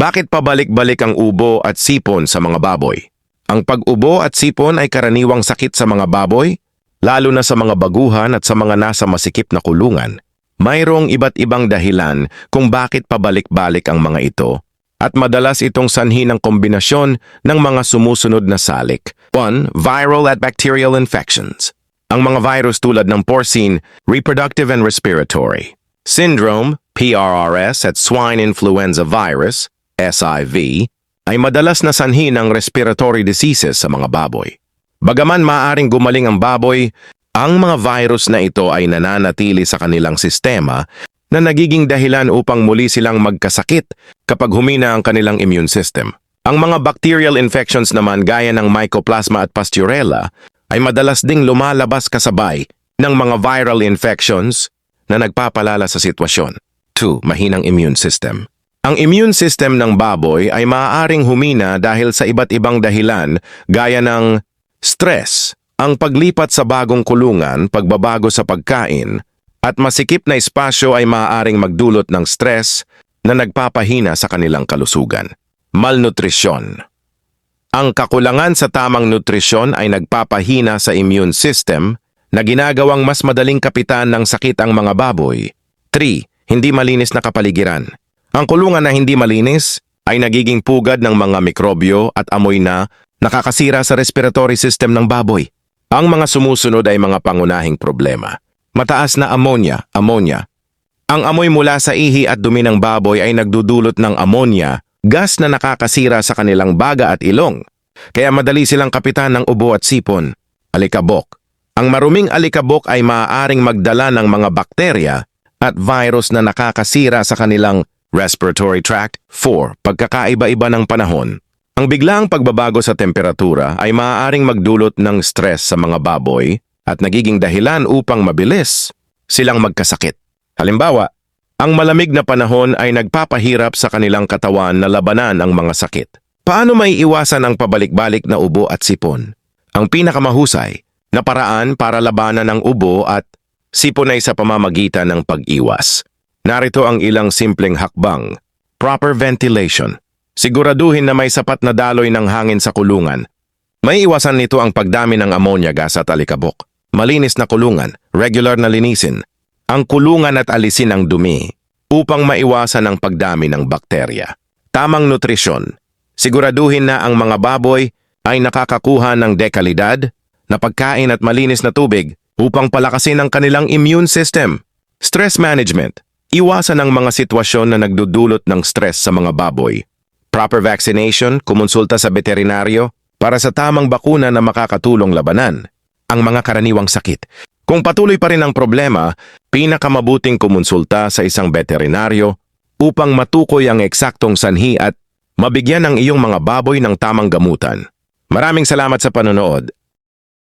Bakit pabalik-balik ang ubo at sipon sa mga baboy? Ang pag-ubo at sipon ay karaniwang sakit sa mga baboy, lalo na sa mga baguhan at sa mga nasa masikip na kulungan. Mayroong iba't ibang dahilan kung bakit pabalik-balik ang mga ito at madalas itong sanhi ng kombinasyon ng mga sumusunod na salik. 1. Viral at bacterial infections. Ang mga virus tulad ng porcine, reproductive and respiratory. Syndrome, PRRS at swine influenza virus, SIV, ay madalas na sanhi ng respiratory diseases sa mga baboy. Bagaman maaring gumaling ang baboy, ang mga virus na ito ay nananatili sa kanilang sistema na nagiging dahilan upang muli silang magkasakit kapag humina ang kanilang immune system. Ang mga bacterial infections naman gaya ng Mycoplasma at Pasteurella ay madalas ding lumalabas kasabay ng mga viral infections na nagpapalala sa sitwasyon. 2. Mahinang immune system. Ang immune system ng baboy ay maaaring humina dahil sa iba't ibang dahilan gaya ng stress, ang paglipat sa bagong kulungan, pagbabago sa pagkain, at masikip na espasyo ay maaaring magdulot ng stress na nagpapahina sa kanilang kalusugan. Malnutrisyon. Ang kakulangan sa tamang nutrisyon ay nagpapahina sa immune system na ginagawang mas madaling kapitan ng sakit ang mga baboy. 3. Hindi malinis na kapaligiran. Ang kulungan na hindi malinis ay nagiging pugad ng mga mikrobyo at amoy na nakakasira sa respiratory system ng baboy. Ang mga sumusunod ay mga pangunahing problema. Mataas na ammonia, ammonia. Ang amoy mula sa ihi at dumi ng baboy ay nagdudulot ng ammonia, gas na nakakasira sa kanilang baga at ilong. Kaya madali silang kapitan ng ubo at sipon. Alikabok. Ang maruming alikabok ay maaaring magdala ng mga bakterya at virus na nakakasira sa kanilang respiratory tract. 4. Pagkakaiba-iba ng panahon. Ang biglaang pagbabago sa temperatura ay maaaring magdulot ng stress sa mga baboy at nagiging dahilan upang mabilis silang magkasakit. Halimbawa, ang malamig na panahon ay nagpapahirap sa kanilang katawan na labanan ang mga sakit. Paano may iwasan ang pabalik-balik na ubo at sipon? Ang pinakamahusay na paraan para labanan ang ubo at sipon ay sa pamamagitan ng pag-iwas. Narito ang ilang simpleng hakbang. Proper ventilation. Siguraduhin na may sapat na daloy ng hangin sa kulungan. May iwasan nito ang pagdami ng ammonia gas at alikabok. Malinis na kulungan, regular na linisin. Ang kulungan at alisin ang dumi upang maiwasan ang pagdami ng bakterya. Tamang nutrisyon. Siguraduhin na ang mga baboy ay nakakakuha ng dekalidad na pagkain at malinis na tubig upang palakasin ang kanilang immune system. Stress management. Iwasan ang mga sitwasyon na nagdudulot ng stress sa mga baboy. Proper vaccination, kumonsulta sa veterinaryo para sa tamang bakuna na makakatulong labanan ang mga karaniwang sakit. Kung patuloy pa rin ang problema, pinakamabuting kumonsulta sa isang veterinaryo upang matukoy ang eksaktong sanhi at mabigyan ng iyong mga baboy ng tamang gamutan. Maraming salamat sa panonood